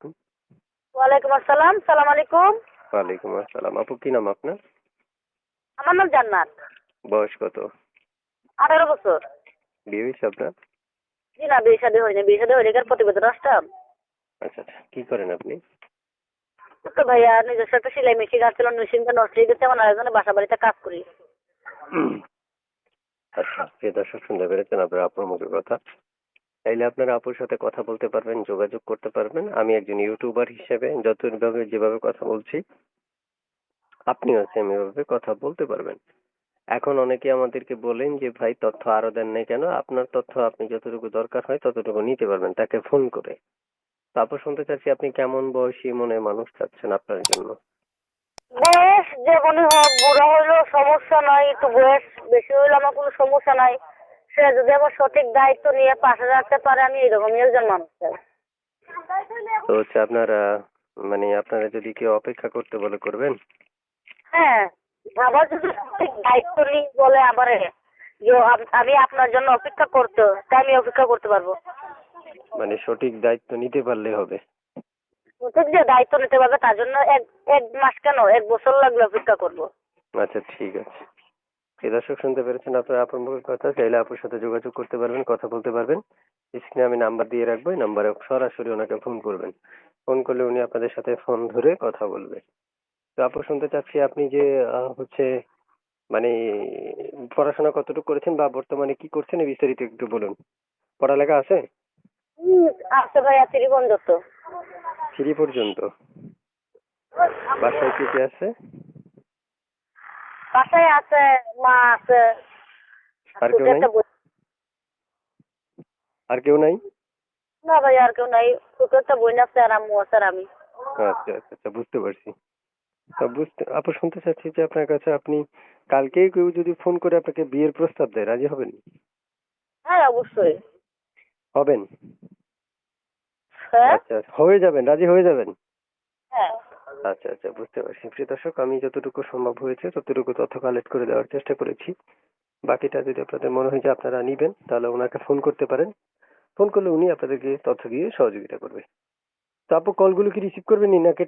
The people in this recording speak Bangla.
আলাইকুম। ওয়ালাইকুম আসসালাম সালাম আলাইকুম। ওয়ালাইকুম আসসালাম। আপু কি নাম আপনার? আমার নাম জান্নাত। বয়স কত? আঠারো বছর। বিয়ে হয়েছে আপনার? জি না বিয়ে শাদী হয়নি। বিয়ে শাদী হয়নি প্রতিবেদন আসতাম। আচ্ছা আচ্ছা। কি করেন আপনি? তো ভাইয়া নিজস্ব একটা সেলাই মেশিন আসছিল মেশিনটা নষ্ট হয়ে গেছে আমার আরেকজনের বাসা বাড়িতে কাজ করি। আচ্ছা প্রিয় দর্শক শুনতে পেরেছেন আপনার আপুর মুখের কথা। চাইলে আপনারা আপুর সাথে কথা বলতে পারবেন, যোগাযোগ করতে পারবেন। আমি একজন ইউটিউবার হিসেবে যতভাবে যেভাবে কথা বলছি, আপনিও সেম এভাবে কথা বলতে পারবেন। এখন অনেকে আমাদেরকে বলেন যে, ভাই, তথ্য আরও দেন নাই কেন? আপনার তথ্য আপনি যতটুকু দরকার হয়, ততটুকু নিতে পারবেন। তাকে ফোন করে। তারপর শুনতে চাচ্ছি আপনি কেমন বয়সী মনে মানুষ চাচ্ছেন আপনার জন্য? বয়স যেমনই হোক বুড়ো হইলেও সমস্যা নাই, একটু বয়স বেশি হইলে আমার কোনো সমস্যা নাই। সে যদি আমার সঠিক দায়িত্ব নিয়ে পাশে রাখতে পারে আমি এরকমই একজন মানুষ। চাই তো হচ্ছে আপনার মানে আপনারা যদি কেউ অপেক্ষা করতে বলে করবেন? হ্যাঁ আবার যদি সঠিক দায়িত্ব নিই বলে আবার যে আমি আপনার জন্য অপেক্ষা করতে তাই আমি অপেক্ষা করতে পারব। মানে সঠিক দায়িত্ব নিতে পারলে হবে। সঠিক যে দায়িত্ব নিতে পারবে তার জন্য এক এক মাস কেন? এক বছর লাগলে অপেক্ষা করব। আচ্ছা ঠিক আছে। এই দর্শক শুনতে পেরেছেন আপনার আপনার মুখের কথা চাইলে আপুর সাথে যোগাযোগ করতে পারবেন কথা বলতে পারবেন। স্ক্রিনে আমি নাম্বার দিয়ে রাখব এই নাম্বারে সরাসরি ওনাকে ফোন করবেন। ফোন করলে উনি আপনাদের সাথে ফোন ধরে কথা বলবে। তো আপু শুনতে চাচ্ছি আপনি যে হচ্ছে মানে পড়াশোনা কতটুকু করেছেন বা বর্তমানে কি করছেন বিস্তারিত একটু বলুন। পড়ালেখা আছে? আছে ভাইয়া ত্রিবন্ধ তো থ্রি পর্যন্ত। বাসায় কে কে আছে? বাসায় আছে মা আছে। আর কেউ নাই? আর কেউ নাই? না ভাই আর কেউ নাই। ছোট একটা বোন আছে আর আম্মু আছে আর আমি। আচ্ছা আচ্ছা আচ্ছা বুঝতে পারছি। তা বুঝতে আপু শুনতে চাচ্ছি যে আপনার কাছে আপনি কালকেই কেউ যদি ফোন করে আপনাকে বিয়ের প্রস্তাব দেয় রাজি হবেন? হ্যাঁ অবশ্যই। হবেন? হ্যাঁ? আচ্ছা, হয়ে যাবেন রাজি হয়ে যাবেন? হ্যাঁ। আচ্ছা আচ্ছা বুঝতে পারছি। প্রিয় দর্শক, আমি যতটুকু সম্ভব হয়েছে ততটুকু তথ্য কালেক্ট করে দেওয়ার চেষ্টা করেছি। বাকিটা যদি আপনাদের মনে হয় যে আপনারা নিবেন, তাহলে ওনাকে ফোন করতে পারেন। ফোন করলে উনি আপনাদেরকে তথ্য দিয়ে সহযোগিতা করবে। তো আপু কলগুলো কি রিসিভ করবেন নাকি